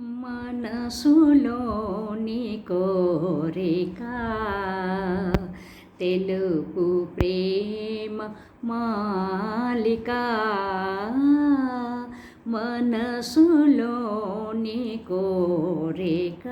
మనసులోని కోరిక తెలుపు ప్రేమ మాలిక. మనసులోని కోరిక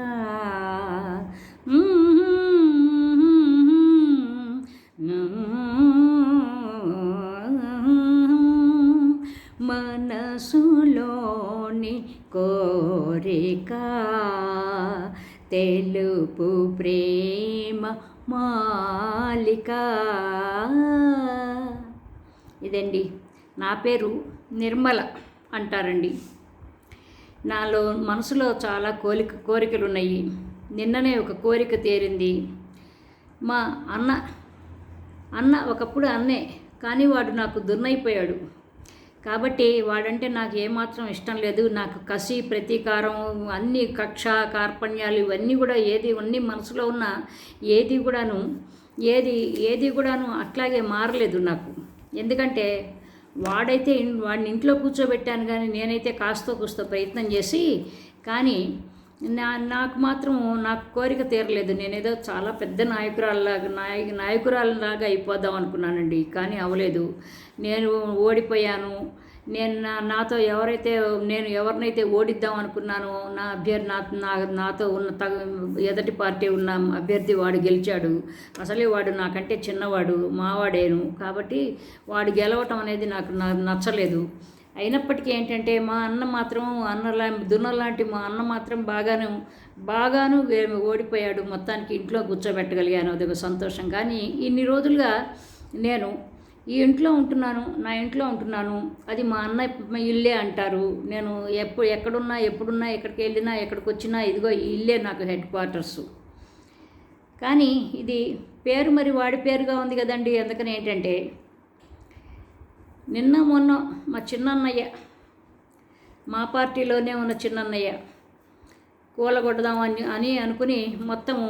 తెలుపు ప్రేమ మాలిక. ఇదండి నా పేరు నిర్మల అంటారండి. నాలో మనసులో చాలా కోరిక కోరికలు ఉన్నాయి నిన్ననే ఒక కోరిక తీరింది. మా అన్న అన్న ఒకప్పుడు అన్నే కానీ వాడు నాకు దున్నైపోయాడు. కాబట్టి వాడంటే నాకు ఏమాత్రం ఇష్టం లేదు. నాకు కసి ప్రతీకారం అన్ని కక్ష కార్పణ్యాలు ఇవన్నీ కూడా ఏది అన్ని మనసులో ఉన్న ఏది కూడాను ఏది ఏది కూడాను అట్లాగే మారలేదు నాకు. ఎందుకంటే వాడైతే వాడిని ఇంట్లో కూర్చోబెట్టాను కానీ నేనైతే కాస్తో కూస్తో ప్రయత్నం చేసి కానీ నా నాకు మాత్రం నాకు కోరిక తీరలేదు. నేనేదో చాలా పెద్ద నాయకురాల్లాగా నాయ నాయకురాలలాగా అయిపోదాం అనుకున్నానండి. కానీ అవ్వలేదు. నేను ఓడిపోయాను. నేను నా నాతో ఎవరైతే నేను ఎవరినైతే ఓడిద్దాం అనుకున్నానో నా అభ్యర్థి నా నా నాతో ఉన్న తగ ఎదటి పార్టీ ఉన్న అభ్యర్థి వాడు గెలిచాడు. అసలే వాడు నాకంటే చిన్నవాడు మావాడేను. కాబట్టి వాడు గెలవటం అనేది నాకు నచ్చలేదు. అయినప్పటికీ ఏంటంటే మా అన్న మాత్రం అన్నలా దున్నలాంటి మా అన్న మాత్రం బాగాను బాగాను ఓడిపోయాడు. మొత్తానికి ఇంట్లో కూర్చోబెట్టగలిగాను. అది ఒక సంతోషం. కానీ ఇన్ని రోజులుగా నేను ఈ ఇంట్లో ఉంటున్నాను నా ఇంట్లో ఉంటున్నాను. అది మా అన్న ఇల్లే అంటారు. నేను ఎప్పుడు ఎక్కడున్నా ఎప్పుడున్నా ఎక్కడికి వెళ్ళినా ఎక్కడికి వచ్చినా ఇదిగో ఇల్లే నాకు హెడ్ క్వార్టర్స్. కానీ ఇది పేరు మరి వాడి పేరుగా ఉంది కదండి. అందుకని ఏంటంటే నిన్న మొన్న మా చిన్నన్నయ్య మా పార్టీలోనే ఉన్న చిన్నన్నయ్య కూలగొడదామని అని అనుకుని మొత్తము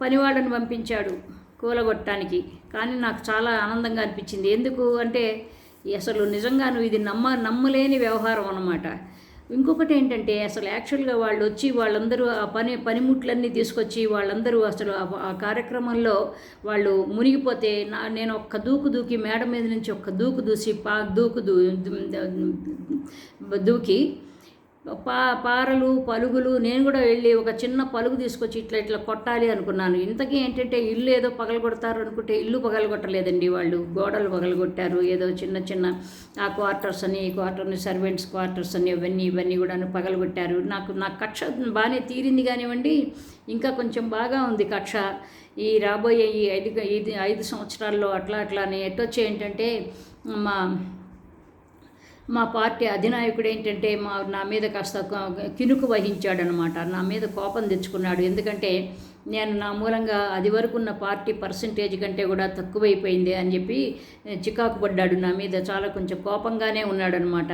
పనివాళ్ళని పంపించాడు కూలగొట్టడానికి. కానీ నాకు చాలా ఆనందంగా అనిపించింది. ఎందుకు అంటే అసలు నిజంగాను ఇది నమ్మ నమ్మలేని వ్యవహారం అన్నమాట. ఇంకొకటి ఏంటంటే అసలు యాక్చువల్గా వాళ్ళు వచ్చి వాళ్ళందరూ ఆ పని పనిముట్లన్నీ తీసుకొచ్చి వాళ్ళందరూ అసలు ఆ- కార్యక్రమంలో వాళ్ళు మునిగిపోతే నా నేను ఒక్క దూకు దూకి మేడ మీద నుంచి ఒక్క దూకు దూసి పా దూకు దూ దూకి పా పారలు పలుగులు నేను కూడా వెళ్ళి ఒక చిన్న పలుగు తీసుకొచ్చి ఇట్లా ఇట్లా కొట్టాలి అనుకున్నాను. ఇంతకీ ఏంటంటే ఇల్లు ఏదో పగలగొడతారు అనుకుంటే ఇల్లు పగలగొట్టలేదండి వాళ్ళు. గోడలు పగలగొట్టారు. ఏదో చిన్న చిన్న ఆ క్వార్టర్స్ అని ఈ క్వార్టర్ని సర్వెంట్స్ క్వార్టర్స్ అని ఇవన్నీ ఇవన్నీ కూడా పగలగొట్టారు. నాకు నా కక్ష బాగానే తీరింది కానివ్వండి ఇంకా కొంచెం బాగా ఉంది కక్ష. ఈ రాబోయే ఈ ఐదు ఐదు ఐదు సంవత్సరాల్లో అట్లా అట్లా అని ఎట్టొచ్చి ఏంటంటే మా మా పార్టీ అధినాయకుడు ఏంటంటే మా నా మీద కాస్త కినుకు వహించాడనమాట నా మీద కోపం తెచ్చుకున్నాడు. ఎందుకంటే నేను నా మూలంగా అది వరకు ఉన్న పార్టీ పర్సంటేజ్ కంటే కూడా తక్కువైపోయింది అని చెప్పి చికాకు పడ్డాడు నా మీద. చాలా కొంచెం కోపంగానే ఉన్నాడనమాట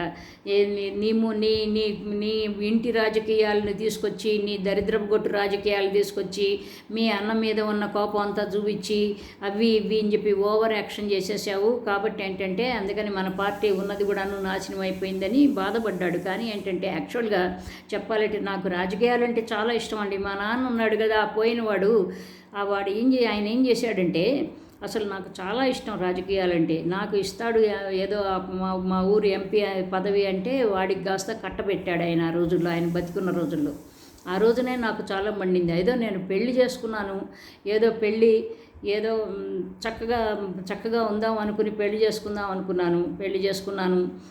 నీము నీ- నీ నీ నీ ఇంటి రాజకీయాలను తీసుకొచ్చి నీ దరిద్రపు గొట్టు రాజకీయాలు తీసుకొచ్చి మీ అన్న మీద ఉన్న కోపం అంతా చూపించి అవి ఇవి అని చెప్పి ఓవర్ యాక్షన్ చేసేసావు. కాబట్టి ఏంటంటే అందుకని మన పార్టీ ఉన్నది కూడాను నాశనం అయిపోయిందని బాధపడ్డాడు. కానీ ఏంటంటే యాక్చువల్గా చెప్పాలంటే నాకు రాజకీయాలు అంటే చాలా ఇష్టం అండి. మా నాన్న ఉన్నాడు కదా పోయిన వాడు ఆ వాడు ఏం చే ఆయన ఏం చేశాడంటే అసలు నాకు చాలా ఇష్టం రాజకీయాలంటే నాకు ఇస్తాడు ఏదో మా మా ఊరు ఎంపీ పదవి అంటే వాడికి కాస్త కట్టబెట్టాడు ఆయన ఆ రోజుల్లో ఆయన బతికున్న రోజుల్లో. ఆ రోజునే నాకు చాలా మండింది. ఏదో నేను పెళ్ళి చేసుకున్నాను ఏదో పెళ్ళి ఏదో చక్కగా చక్కగా ఉందాం అనుకుని పెళ్ళి చేసుకుందాం అనుకున్నాను పెళ్ళి చేసుకున్నాను.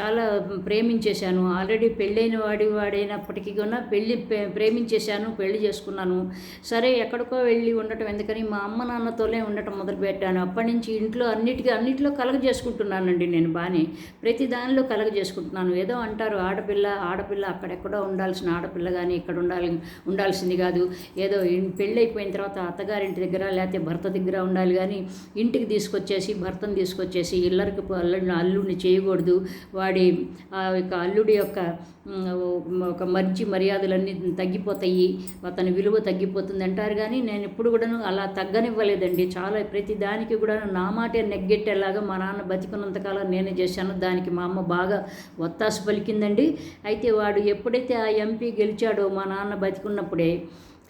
చాలా ప్రేమించేశాను. ఆల్రెడీ పెళ్ళైన వాడి వాడైనప్పటికీ కూడా పెళ్ళి ప్రేమించేశాను పెళ్ళి చేసుకున్నాను. సరే ఎక్కడికో వెళ్ళి ఉండటం ఎందుకని మా అమ్మ నాన్నతోనే ఉండటం మొదలుపెట్టాను. అప్పటి నుంచి ఇంట్లో అన్నిటికీ అన్నిటిలో కలగ చేసుకుంటున్నానండి నేను బాగానే ప్రతి దానిలో కలగ చేసుకుంటున్నాను. ఏదో అంటారు ఆడపిల్ల ఆడపిల్ల అక్కడెక్కడో ఉండాల్సిన ఆడపిల్ల కానీ ఇక్కడ ఉండాలి ఉండాల్సింది కాదు. ఏదో పెళ్ళి అయిపోయిన తర్వాత అత్తగారింటి దగ్గర లేకపోతే భర్త దగ్గర ఉండాలి కానీ ఇంటికి తీసుకొచ్చేసి భర్తను తీసుకొచ్చేసి ఇల్లరికి అల్లు అల్లుడిని చేయకూడదు. వాడి ఆ యొక్క అల్లుడి యొక్క ఒక మంచి మర్యాదలన్నీ తగ్గిపోతాయి. అతని విలువ తగ్గిపోతుంది అంటారు కానీ నేను ఎప్పుడు కూడాను అలా తగ్గనివ్వలేదండి. చాలా ప్రతి దానికి కూడా నా మాటే నెగ్గెట్టేలాగా మా నాన్న బతికున్నంతకాలం నేనే చేశాను. దానికి మా అమ్మ బాగా ఒత్తాసు పలికిందండి. అయితే వాడు ఎప్పుడైతే ఆ ఎంపీ గెలిచాడో మా నాన్న బతికున్నప్పుడే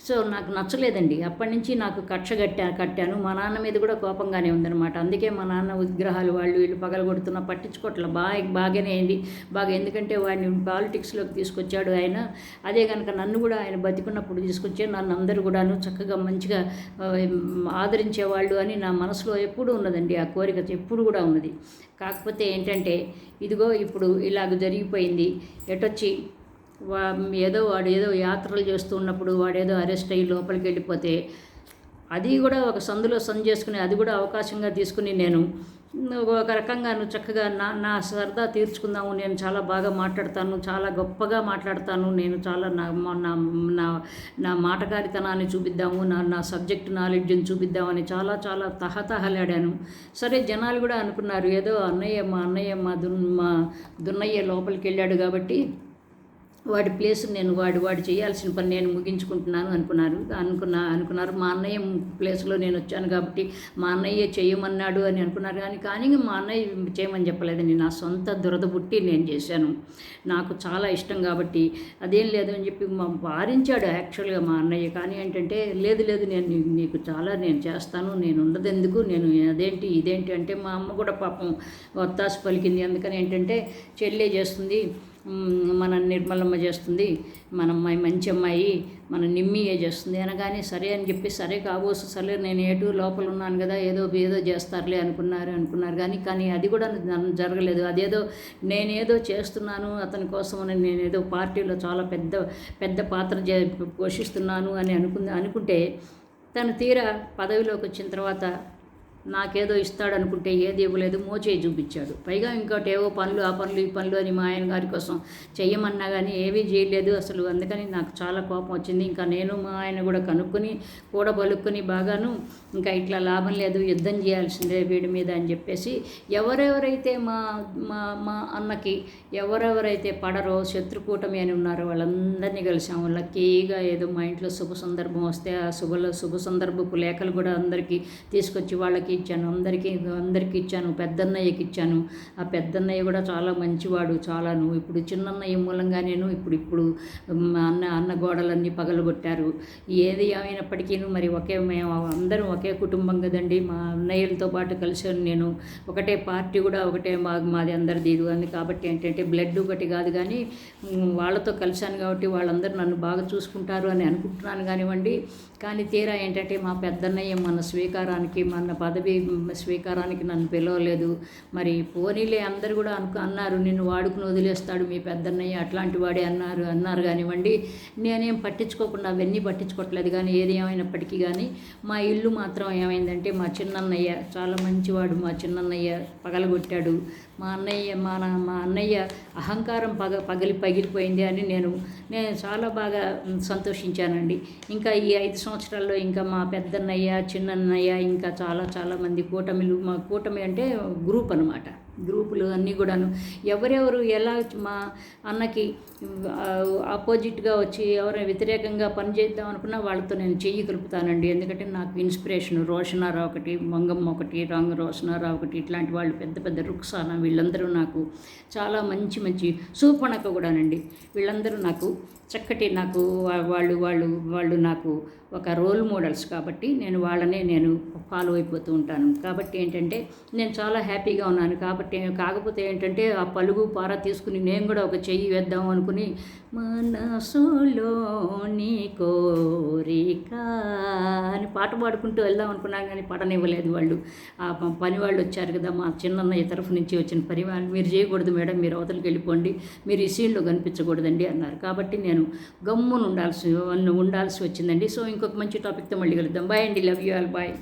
సో నాకు నచ్చలేదండి. అప్పటి నుంచి నాకు కక్ష కట్టా కట్టాను. మా నాన్న మీద కూడా కోపంగానే ఉందన్నమాట. అందుకే మా నాన్న విగ్రహాలు వాళ్ళు వీళ్ళు పగలగొడుతున్న పట్టించుకోవట్ల బాగా బాగానే అయింది. బాగా ఎందుకంటే వాడిని పాలిటిక్స్లోకి తీసుకొచ్చాడు ఆయన. అదే కనుక నన్ను కూడా ఆయన బతికున్నప్పుడు తీసుకొచ్చే నన్ను అందరూ కూడాను చక్కగా మంచిగా ఆదరించేవాళ్ళు అని నా మనసులో ఎప్పుడూ ఉన్నదండి. ఆ కోరిక ఎప్పుడు కూడా ఉన్నది. కాకపోతే ఏంటంటే ఇదిగో ఇప్పుడు ఇలాగ జరిగిపోయింది. ఎటొచ్చి వా ఏదో వాడు ఏదో యాత్రలు చేస్తూ ఉన్నప్పుడు వాడేదో అరెస్ట్ అయ్యి లోపలికి వెళ్ళిపోతే అది కూడా ఒక సందులో సందు చేసుకుని అది కూడా అవకాశంగా తీసుకుని నేను ఒక రకంగా నువ్వు చక్కగా నా నా సరదా తీర్చుకుందాము నేను చాలా బాగా మాట్లాడతాను చాలా గొప్పగా మాట్లాడతాను నేను చాలా నా నా నా నా మాటకారితనాన్ని చూపిద్దాము నా నా సబ్జెక్ట్ నాలెడ్జ్ని చూపిద్దామని చాలా చాలా తహతహలాడాను. సరే జనాలు కూడా అనుకున్నారు ఏదో అన్నయ్య మా అన్నయ్య మా దున్ మా దున్నయ్య లోపలికి వెళ్ళాడు కాబట్టి వాడి ప్లేస్ నేను వాడు వాడు చేయాల్సిన పని నేను ముగించుకుంటున్నాను అనుకున్నారు. అనుకున్నా అనుకున్నారు. మా అన్నయ్య ప్లేస్లో నేను వచ్చాను కాబట్టి మా అన్నయ్య చేయమన్నాడు అని అనుకున్నారు. కానీ కానీ మా అన్నయ్య చేయమని చెప్పలేదండి. నా సొంత దురద పుట్టి నేను చేశాను. నాకు చాలా ఇష్టం కాబట్టి అదేం లేదు అని చెప్పి మా వారించాడు యాక్చువల్గా మా అన్నయ్య. కానీ ఏంటంటే లేదు లేదు నేను నీకు చాలా నేను చేస్తాను నేను ఉండదెందుకు నేను అదేంటి ఇదేంటి అంటే మా అమ్మ కూడా పాపం ఒత్తాసు పలికింది. అందుకని ఏంటంటే చెల్లె చేస్తుంది. మన నిర్మలమ్మ చేస్తుంది మన అమ్మాయి మంచి అమ్మాయి మన నిమ్మియే చేస్తుంది అనగానే సరే అని చెప్పి సరే కాబోసు సరే నేను ఏటు లోపల ఉన్నాను కదా ఏదో ఏదో చేస్తారులే అనుకున్నారు అనుకున్నారు. కానీ కానీ అది కూడా జరగలేదు. అదేదో నేనేదో చేస్తున్నాను అతని కోసం అని నేనేదో పార్టీలో చాలా పెద్ద పెద్ద పాత్ర చే- పోషిస్తున్నాను అని అనుకుంది అనుకుంటే తను తీరా పదవిలోకి వచ్చిన తర్వాత నాకేదో ఇస్తాడు అనుకుంటే ఏది ఇవ్వలేదు మోచేయి చూపించాడు. పైగా ఇంకోటి ఏవో పనులు ఆ పనులు ఈ పనులు అని మా ఆయన గారి కోసం చెయ్యమన్నా కానీ ఏమీ చేయలేదు అసలు. అందుకని నాకు చాలా కోపం వచ్చింది. ఇంకా నేను మా ఆయన కూడా కనుక్కొని కూడా బలుక్కొని బాగాను ఇంకా ఇట్లా లాభం లేదు యుద్ధం చేయాల్సిందే వీడి మీద అని చెప్పేసి ఎవరెవరైతే మా మా మా అన్నకి ఎవరెవరైతే పడరో శత్రుకూటమి అని ఉన్నారో వాళ్ళందరినీ కలిసాము లక్కీగా ఏదో మా ఇంట్లో శుభ సందర్భం వస్తే ఆ శుభ శుభ సందర్భపు లేఖలు కూడా అందరికీ తీసుకొచ్చి వాళ్ళకి ఇచ్చాను అందరికీ అందరికీ ఇచ్చాను పెద్దన్నయ్యకి ఇచ్చాను ఆ పెద్దన్నయ్య కూడా చాలా మంచివాడు చాలాను ఇప్పుడు చిన్నన్నయ్య మూలంగా నేను ఇప్పుడు ఇప్పుడు మా అన్న అన్న గోడలన్నీ పగలగొట్టారు. ఏది ఏమైనప్పటికీ మరి ఒకే మేము అందరం ఒకే కుటుంబం కదండి. మా అన్నయ్యలతో పాటు కలిసి నేను. ఒకటే పార్టీ కూడా ఒకటే మా మాది అందరిది ఇది అని. కాబట్టి ఏంటంటే బ్లడ్ ఒకటి కాదు కానీ వాళ్ళతో కలిశాను కాబట్టి వాళ్ళందరూ నన్ను బాగా చూసుకుంటారు అని అనుకుంటున్నాను కానివ్వండి. కానీ తీరా ఏంటంటే మా పెద్దన్నయ్య మన స్వీకారానికి మన పదవి స్వీకారానికి నన్ను పిలవలేదు. మరి పోనీలే అందరు కూడా అనుకు అన్నారు నిన్ను వాడుకుని వదిలేస్తాడు మీ పెద్దన్నయ్య అట్లాంటి వాడే అన్నారు అన్నారు కానివ్వండి. నేనేం పట్టించుకోకుండా అవన్నీ పట్టించుకోవట్లేదు. కానీ ఏది ఏమైనప్పటికీ కానీ మా ఇల్లు మాత్రం ఏమైందంటే మా చిన్నన్నయ్య చాలా మంచివాడు మా చిన్నన్నయ్య పగలగొట్టాడు. మా అన్నయ్య మా నా- మా అన్నయ్య అహంకారం పగ పగిలి పగిలిపోయింది అని నేను నేను చాలా బాగా సంతోషించానండి. ఇంకా ఈ ఐదు సంవత్సరాల్లో ఇంకా మా పెద్దన్నయ్య చిన్నన్నయ్య ఇంకా చాలా చాలా మంది కూటమిలు మా కూటమి అంటే గ్రూప్ అనమాట గ్రూపులు అన్నీ కూడాను. ఎవరెవరు ఎలా మా అన్నకి ఆపోజిట్గా వచ్చి ఎవరైనా వ్యతిరేకంగా పనిచేద్దాం అనుకున్నా వాళ్ళతో నేను చెయ్యి కలుపుతానండి. ఎందుకంటే నాకు ఇన్స్పిరేషన్. రోషనారావు ఒకటి మంగమ్మ ఒకటి రంగ రోషనారావు ఒకటి ఇట్లాంటి వాళ్ళు పెద్ద పెద్ద రుక్సాన వీళ్ళందరూ నాకు చాలా మంచి మంచి సూపణక కూడానండి. వీళ్ళందరూ నాకు చక్కటి నాకు వాళ్ళు వాళ్ళు వాళ్ళు నాకు ఒక రోల్ మోడల్స్ కాబట్టి నేను వాళ్ళనే నేను ఫాలో అయిపోతూ ఉంటాను. కాబట్టి ఏంటంటే నేను చాలా హ్యాపీగా ఉన్నాను. కాబట్టి కాకపోతే ఏంటంటే ఆ పలుగు పార తీసుకుని నేను కూడా ఒక చెయ్యి వేద్దాం అనుకుని మనసులో నీ కోరిక అని పాట పాడుకుంటూ వెళ్దాం అనుకున్నాను కానీ పాటనివ్వలేదు వాళ్ళు. ఆ పని వాళ్ళు వచ్చారు కదా మా చిన్నన్నయ్య తరఫు నుంచి వచ్చిన పని వాళ్ళు. మీరు చేయకూడదు మేడం మీరు అవతలకి వెళ్ళిపోండి మీరు ఈ సీన్లో కనిపించకూడదండి అన్నారు. కాబట్టి నేను గమ్మును ఉండాల్సి ఉండాల్సి వచ్చిందండి. సో ఇంకొక మంచి టాపిక్తో మళ్ళీ కలుద్దాం. బాయ్ అండి. Love you all bye